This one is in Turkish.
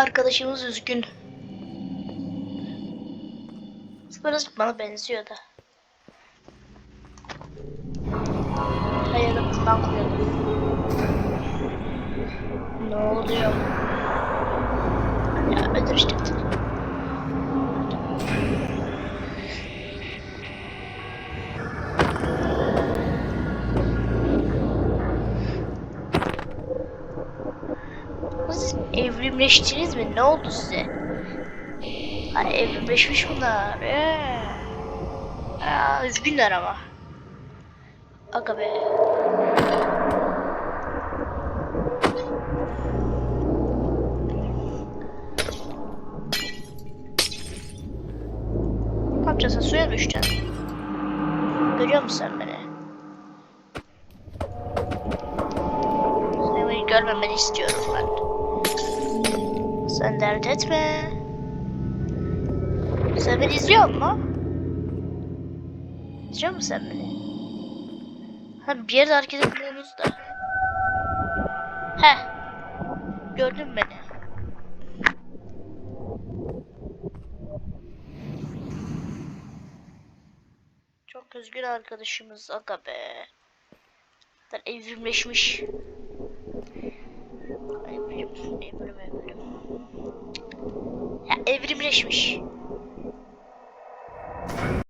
Arkadaşımız üzgün. Biraz bana benziyor da. Ben koyalım. Ne oluyor? Ya öldür işte. Siz evrimleştiniz mi? Ne oldu size? Ha evrimleşmiş bunlar. Ee. Aa, üzgünler ama. Aga be. Ne yapacaksın? Suya düşeceksin? Görüyor musun sen beni? Seni görmemeni istiyorum ben. Sen dert etme. Sen beni izliyor musun? İzliyor musun sen beni? Ha bir yerde hareket etmiyorsunuz da. Heh. Gördün beni. Çok üzgün arkadaşımız aga be. Evrimleşmiş. Evrim, evrim, evrim. Ya evrimleşmiş.